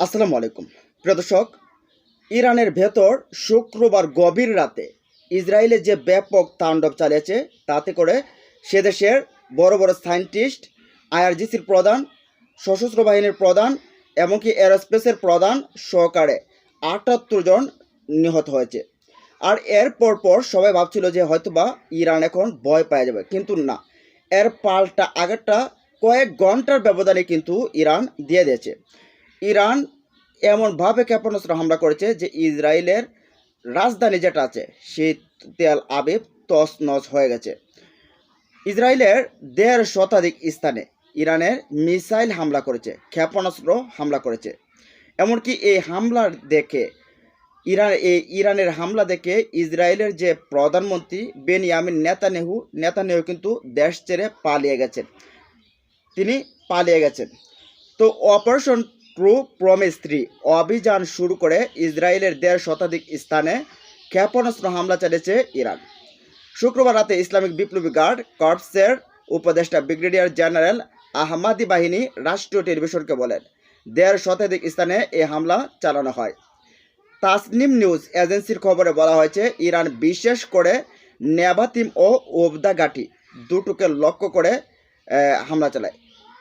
আসসালামু আলাইকুম। প্রিয় দর্শক, ইরানের ভেতর শুক্রবার গভীর রাতে ইসরায়েলে যে ব্যাপক তাণ্ডব চালিয়েছে, তাতে করে সে দেশের বড় বড় সায়েন্টিস্ট, আইআরজিসির প্রধান, সশস্ত্র বাহিনীর প্রধান, এমনকি এরোস্পেসের প্রধান সহকারে আটাত্তর জন নিহত হয়েছে। আর এর পর পর সবাই ভাবছিল যে হয়তোবা ইরান এখন ভয় পেয়ে যাবে, কিন্তু না। এর পাল্টা আগেরটা কয়েক ঘণ্টার ব্যবধানে কিন্তু ইরান দিয়ে দিয়েছে। ইরান এমনভাবে ক্ষেপণাস্ত্র হামলা করেছে যে ইসরায়েলের রাজধানী যেটা আছে সেই তেল আবিব তস নস হয়ে গেছে। ইসরায়েলের দেড় শতাধিক স্থানে ইরানের মিসাইল হামলা করেছে, ক্ষেপণাস্ত্র হামলা করেছে। এমনকি এই হামলার দেখে, ইরান, এই ইরানের হামলা দেখে ইসরায়েলের যে প্রধানমন্ত্রী বেনিয়ামিন নেতানেহু নেতানেহু কিন্তু দেশ ছেড়ে পালিয়ে গেছেন। তিনি পালিয়ে গেছেন। তো অপারেশন ট্রু প্রমিস থ্রি অভিযান শুরু করে ইসরায়েলের দেড় শতাধিক স্থানে ক্ষেপণাস্ত্র হামলা চালিয়েছে ইরান। শুক্রবার রাতে ইসলামিক বিপ্লবী গার্ড কর্পসের উপদেষ্টা ব্রিগেডিয়ার জেনারেল আহমাদি বাহিনী রাষ্ট্রীয় টেলিভিশনকে বলেন, দেড় শতাধিক স্থানে এই হামলা চালানো হয়। তাসনিম নিউজ এজেন্সির খবরে বলা হয়েছে, ইরান বিশেষ করে নেভাতিম ও ওবদা ঘাঁটি দুটোকে লক্ষ্য করে হামলা চালায়।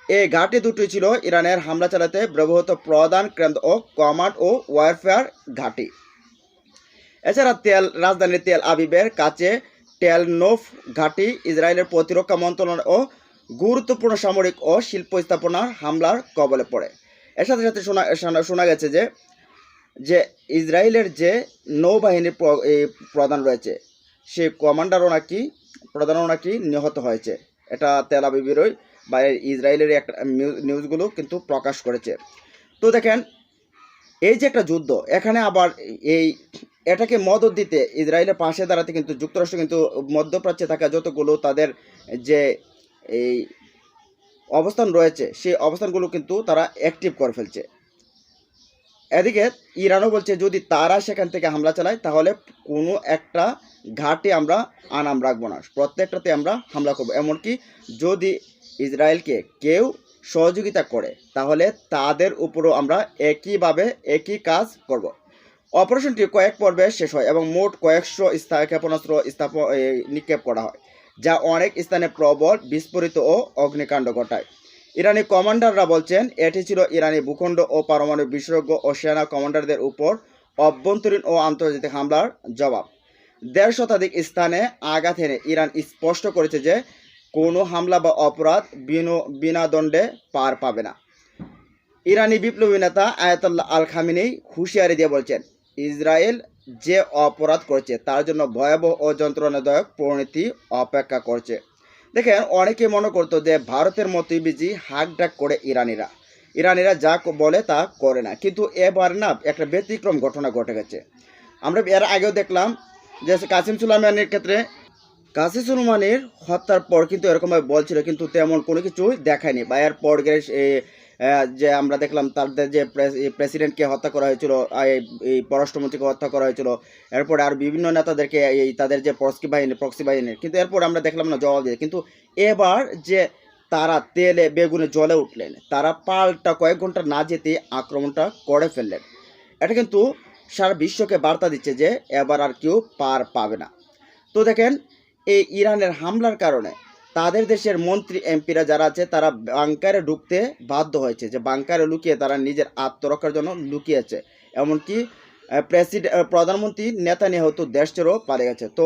এই ঘাঁটি দুটি ছিল ইরানের হামলা চালাতে ব্যবহৃত প্রধান কেন্দ্র ও কমান্ড ও ওয়ারফেয়ার ঘাঁটি। এছাড়া তেল, রাজধানীর তেল আবিবের কাছে তেল নোফ ঘাঁটি, ইসরায়েলের প্রতিরক্ষা মন্ত্রণালয় ও গুরুত্বপূর্ণ সামরিক ও শিল্প স্থাপনার হামলার কবলে পড়ে। এর সাথে সাথে শোনা, শোনা- শোনা গেছে যে যে ইসরায়েলের যে নৌবাহিনীর প্রধান রয়েছে, সে কমান্ডারও নাকি, প্রধানও নাকি নিহত হয়েছে। এটা তেল আবিবেরই বা ইসরায়েলের একটা নিউজগুলো কিন্তু প্রকাশ করেছে। তো দেখেন, এই যে একটা যুদ্ধ, এখানে আবার এই এটাকে মদত দিতে ইসরায়েলের পাশে দাঁড়াতে কিন্তু যুক্তরাষ্ট্র কিন্তু মধ্যপ্রাচ্যে থাকা যতগুলো তাদের যে এই অবস্থান রয়েছে, সেই অবস্থানগুলো কিন্তু তারা অ্যাক্টিভ করে ফেলছে। এদিকে ইরানও বলছে, যদি তারা সেখান থেকে হামলা চালায়, তাহলে কোনো একটা ঘাটে আমরা আনাম রাখব না। প্রত্যেকটাতে আমরা হামলা করব। এমনকি যদি ইসরায়েলকে কেউ সহযোগিতা করে তাহলে তাদের উপরও আমরা একইভাবে একই কাজ করব। অপারেশনটি কয়েক পর্বে শেষ হয় এবং মোট কয়েকশো ক্ষেপণাস্ত্র স্থাপন এই, নিক্ষেপ করা হয় যা অনেক স্থানে প্রবল বিস্ফোরিত ও অগ্নিকাণ্ড ঘটায়। ইরানি কমান্ডাররা বলছেন এটি ছিল ইরানি ভূখণ্ড ও পারমাণবিক বিশেষজ্ঞ ও সেনা কমান্ডারদের উপর অভ্যন্তরীণ ও আন্তর্জাতিক হামলার জবাব। দেড় শতাধিক স্থানে আঘাত এনে ইরান স্পষ্ট করেছে যে কোনো হামলা বা অপরাধ বিনো দণ্ডে পার পাবে না। ইরানি বিপ্লবী নেতা আয়াতুল্লাহ আল খামিনেই হুঁশিয়ারি দিয়ে বলছেন, ইসরায়েল যে অপরাধ করেছে তার জন্য ভয়াবহ ও যন্ত্রণাদায়ক পরিণতি অপেক্ষা করছে। দেখেন অনেকে মনে করতো যে ভারতের মতোই বিজি হাক ডাক করে ইরানিরা। ইরানিরা যা বলে তা করে না। কিন্তু এবার না, একটা ব্যতিক্রম ঘটনা ঘটে গেছে। আমরা এর আগেও দেখলাম যে কাসিম সুলাইমানের ক্ষেত্রে কাসিম সুলাইমানের হত্যার পর কিন্তু এরকমভাবে বলছিল কিন্তু তেমন কোনো কিছুই দেখায়নি। বা এর পর যে আমরা দেখলাম তাদের যে প্রেসিডেন্টকে হত্যা করা হয়েছিল এই- পররাষ্ট্রমন্ত্রীকে হত্যা করা হয়েছিল, এরপরে আর বিভিন্ন নেতাদেরকে এই তাদের যে প্রক্সি বাহিনী প্রক্সি বাহিনী, কিন্তু এরপর আমরা দেখলাম না জবাব দিয়ে কিন্তু এবার যে তারা তেলে, বেগুনে জলে উঠলেন, তারা পাল্টা কয়েক ঘণ্টা না যেতে আক্রমণটা করে ফেললেন। এটা কিন্তু সারা বিশ্বকে বার্তা দিচ্ছে যে এবার আর কেউ পার পাবে না। তো দেখেন এই ইরানের হামলার কারণে তাদের দেশের মন্ত্রী, এমপিরা যারা আছে, তারা বাংকারে ঢুকতে বাধ্য হয়েছে যে বাংকারে লুকিয়ে তারা নিজের আত্মরক্ষার জন্য লুকিয়েছে। এমনকি প্রেসিডেন্ট প্রধানমন্ত্রী নেতা নিয়ে হয়তো দেশ ছেড়েও পালিয়ে গেছে। তো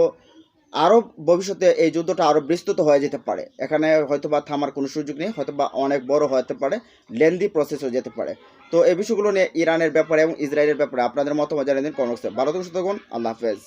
আরও ভবিষ্যতে এই যুদ্ধটা আরও বিস্তৃত হয়ে যেতে পারে। এখানে হয়তো বা থামার কোনো সুযোগ নেই হয়তো বা অনেক বড় হতে পারে, লেন্দি প্রসেস হয়ে যেতে পারে। তো এই বিষয়গুলো নিয়ে ইরানের ব্যাপারে এবং ইসরায়েলের ব্যাপারে আপনাদের মতামত জানিয়ে দিন ভালো থাকুন থাকুন, আল্লাহ হাফেজ।